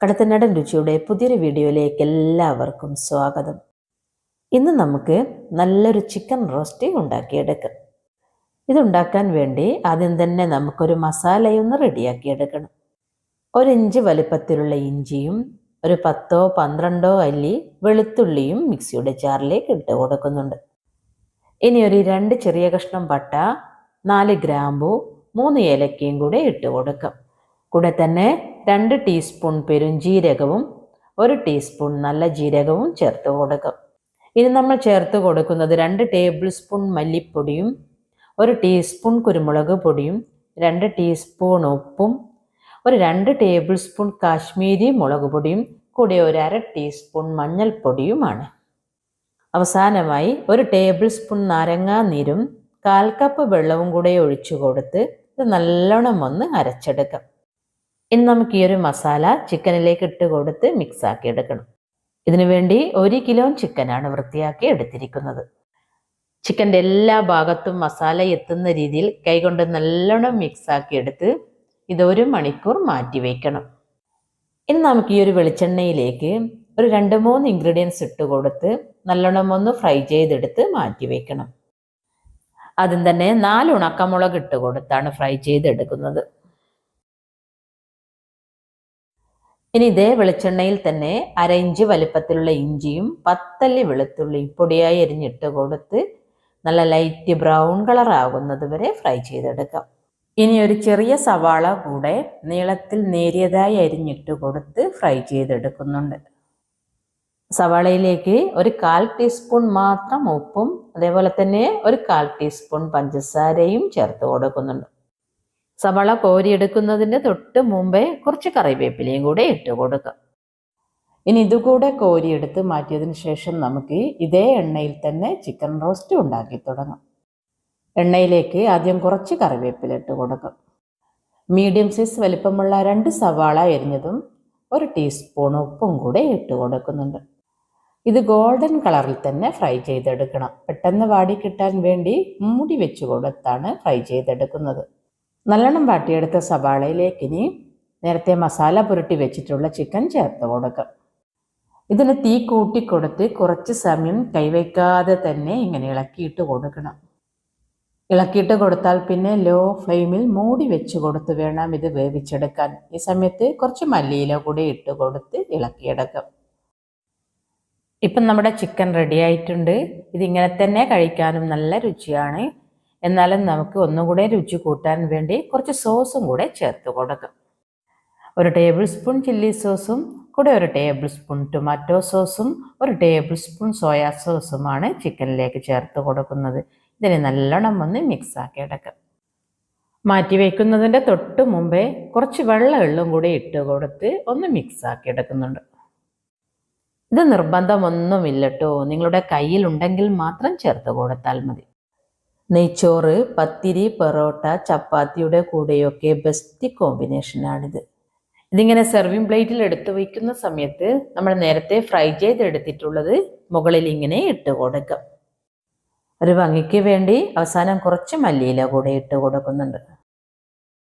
കടത്തനാടൻ രുചിയുടെ പുതിയൊരു വീഡിയോയിലേക്ക് എല്ലാവർക്കും സ്വാഗതം. ഇന്ന് നമുക്ക് നല്ലൊരു ചിക്കൻ റോസ്റ്റ് ഉണ്ടാക്കിയെടുക്കാം. ഇതുണ്ടാക്കാൻ വേണ്ടി ആദ്യം തന്നെ നമുക്കൊരു മസാലയൊന്ന് റെഡിയാക്കിയെടുക്കണം. ഒരു ഇഞ്ച് വലിപ്പത്തിലുള്ള ഇഞ്ചിയും ഒരു പത്തോ പന്ത്രണ്ടോ അല്ലി വെളുത്തുള്ളിയും മിക്സിയുടെ ജാറിലേക്ക് ഇട്ട് കൊടുക്കുന്നുണ്ട്. ഇനി ഒരു രണ്ട് ചെറിയ കഷ്ണം പട്ട നാല് ഗ്രാമ്പു മൂന്ന് ഏലക്കയും കൂടെ ഇട്ട് കൊടുക്കാം. കൂടെ തന്നെ രണ്ട് ടീസ്പൂൺ പെരുംജീരകവും ഒരു ടീസ്പൂൺ നല്ല ജീരകവും ചേർത്ത് കൊടുക്കും ഇനി നമ്മൾ ചേർത്ത് കൊടുക്കുന്നത് രണ്ട് ടേബിൾ സ്പൂൺ മല്ലിപ്പൊടിയും ഒരു ടീസ്പൂൺ കുരുമുളക് പൊടിയും രണ്ട് ടീസ്പൂൺ ഉപ്പും ഒരു രണ്ട് ടേബിൾ സ്പൂൺ കാശ്മീരി മുളക് പൊടിയും കൂടെ ഒരു അര ടീസ്പൂൺ മഞ്ഞൾപ്പൊടിയുമാണ്. അവസാനമായി ഒരു ടേബിൾ സ്പൂൺ നാരങ്ങാ നീരും കാൽ കപ്പ് വെള്ളവും കൂടെ ഒഴിച്ചു കൊടുത്ത് ഇത് നല്ലോണം ഒന്ന് അരച്ചെടുക്കാം. ഇനി നമുക്ക് ഈ ഒരു മസാല ചിക്കനിലേക്ക് ഇട്ട് കൊടുത്ത് മിക്സ് ആക്കി എടുക്കണം. ഇതിനുവേണ്ടി ഒരു കിലോ ചിക്കനാണ് വൃത്തിയാക്കി എടുത്തിരിക്കുന്നത്. ചിക്കന്റെ എല്ലാ ഭാഗത്തും മസാല എത്തുന്ന രീതിയിൽ കൈകൊണ്ട് നല്ലോണം മിക്സ് ആക്കി എടുത്ത് ഇത് ഒരു മണിക്കൂർ മാറ്റി വയ്ക്കണം ഇനി നമുക്ക് ഈ ഒരു വെളിച്ചെണ്ണയിലേക്ക് ഒരു രണ്ട് മൂന്ന് ഇൻഗ്രീഡിയൻസ് ഇട്ട് കൊടുത്ത് നല്ലോണം ഒന്ന് ഫ്രൈ ചെയ്തെടുത്ത് മാറ്റി വയ്ക്കണം ആദ്യം തന്നെ നാല് ഉണക്കമുളക് ഇട്ട് കൊടുത്താണ് ഫ്രൈ ചെയ്തെടുക്കുന്നത്. ഇനി ഇതേ വെളിച്ചെണ്ണയിൽ തന്നെ അര ഇഞ്ച് വലിപ്പത്തിലുള്ള ഇഞ്ചിയും പത്തല്ലി വെളുത്തുള്ളിയും പൊടിയായി എരിഞ്ഞിട്ട് കൊടുത്ത് നല്ല ലൈറ്റ് ബ്രൗൺ കളർ ആകുന്നത് വരെ ഫ്രൈ ചെയ്തെടുക്കാം. ഇനി ഒരു ചെറിയ സവാള കൂടെ നീളത്തിൽ നേരിയതായി അരിഞ്ഞിട്ട് കൊടുത്ത് ഫ്രൈ ചെയ്തെടുക്കുന്നുണ്ട്. സവാളയിലേക്ക് ഒരു കാൽ ടീസ്പൂൺ മാത്രം ഉപ്പും അതേപോലെ തന്നെ ഒരു കാൽ ടീസ്പൂൺ പഞ്ചസാരയും ചേർത്ത് കൊടുക്കുന്നുണ്ട്. സവാള കോരിയെടുക്കുന്നതിന്റെ തൊട്ട് മുമ്പേ കുറച്ച് കറിവേപ്പിലയും കൂടെ ഇട്ട് കൊടുക്കുക ഇനി ഇതുകൂടെ കോരിയെടുത്ത് മാറ്റിയതിന് ശേഷം നമുക്ക് ഇതേ എണ്ണയിൽ തന്നെ ചിക്കൻ റോസ്റ്റ് ഉണ്ടാക്കി തുടങ്ങാം. എണ്ണയിലേക്ക് ആദ്യം കുറച്ച് കറിവേപ്പില ഇട്ട് കൊടുക്കും. മീഡിയം സൈസ് വലിപ്പമുള്ള രണ്ട് സവാള എരിഞ്ഞതും ഒരു ടീസ്പൂൺ ഉപ്പും കൂടെ ഇട്ട് കൊടുക്കുന്നുണ്ട്. ഇത് ഗോൾഡൻ കളറിൽ തന്നെ ഫ്രൈ ചെയ്തെടുക്കണം. പെട്ടെന്ന് വാടി കിട്ടാൻ വേണ്ടി മൂടി വെച്ച് കൊടുത്താണ് ഫ്രൈ ചെയ്തെടുക്കുന്നത്. നല്ലോണം വാട്ടിയെടുത്ത സവാളയിലേക്ക് ഇനി നേരത്തെ മസാല പുരട്ടി വെച്ചിട്ടുള്ള ചിക്കൻ ചേർത്ത് കൊടുക്കാം. ഇതിന് തീ കൂട്ടി കൂട്ടിക്കൊടുത്ത് കുറച്ച് സമയം കൈവയ്ക്കാതെ തന്നെ ഇങ്ങനെ ഇളക്കിയിട്ട് കൊടുക്കണം. ഇളക്കിയിട്ട് കൊടുത്താൽ പിന്നെ ലോ ഫ്ലെയിമിൽ മൂടി വെച്ച് കൊടുത്ത് വേണം ഇത് വേവിച്ചെടുക്കാൻ. ഈ സമയത്ത് കുറച്ച് മല്ലിയില കൂടി ഇട്ട് കൊടുത്ത് ഇളക്കിയെടുക്കാം. ഇപ്പം നമ്മുടെ ചിക്കൻ റെഡി ആയിട്ടുണ്ട്. ഇതിങ്ങനെ തന്നെ കഴിക്കാനും നല്ല രുചിയാണ്. എന്നാലും നമുക്ക് ഒന്നുകൂടെ രുചി കൂട്ടാൻ വേണ്ടി കുറച്ച് സോസും കൂടെ ചേർത്ത് കൊടുക്കും. ഒരു ടേബിൾ സ്പൂൺ ചില്ലി സോസും കൂടെ ഒരു ടേബിൾ സ്പൂൺ ടൊമാറ്റോ സോസും ഒരു ടേബിൾ സ്പൂൺ സോയാ സോസുമാണ് ചിക്കനിലേക്ക് ചേർത്ത് കൊടുക്കുന്നത്. ഇതിനെ നല്ലോണം ഒന്ന് മിക്സാക്കി എടുക്കാം. മാറ്റി വയ്ക്കുന്നതിന്റെ തൊട്ട് മുമ്പേ കുറച്ച് വെള്ളം എള്ളും കൂടി ഇട്ട് കൊടുത്ത് ഒന്ന് മിക്സാക്കി എടുക്കുന്നുണ്ട്. ഇത് നിർബന്ധമൊന്നുമില്ലട്ടോ നിങ്ങളുടെ കയ്യിലുണ്ടെങ്കിൽ മാത്രം ചേർത്ത് കൊടുത്താൽ മതി. നെയ്ച്ചോറ് പത്തിരി പൊറോട്ട ചപ്പാത്തിയുടെ കൂടെയൊക്കെ ബെസ്റ്റ് കോമ്പിനേഷനാണിത്. ഇതിങ്ങനെ സെർവിങ് പ്ലേറ്റിൽ എടുത്തു വയ്ക്കുന്ന സമയത്ത് നമ്മൾ നേരത്തെ ഫ്രൈ ചെയ്തെടുത്തിട്ടുള്ളത് മുകളിൽ ഇങ്ങനെ ഇട്ട് കൊടുക്കാം. ഒരു ഭംഗിക്ക് വേണ്ടി അവസാനം കുറച്ച് മല്ലിയില കൂടെ ഇട്ട് കൊടുക്കുന്നുണ്ട്.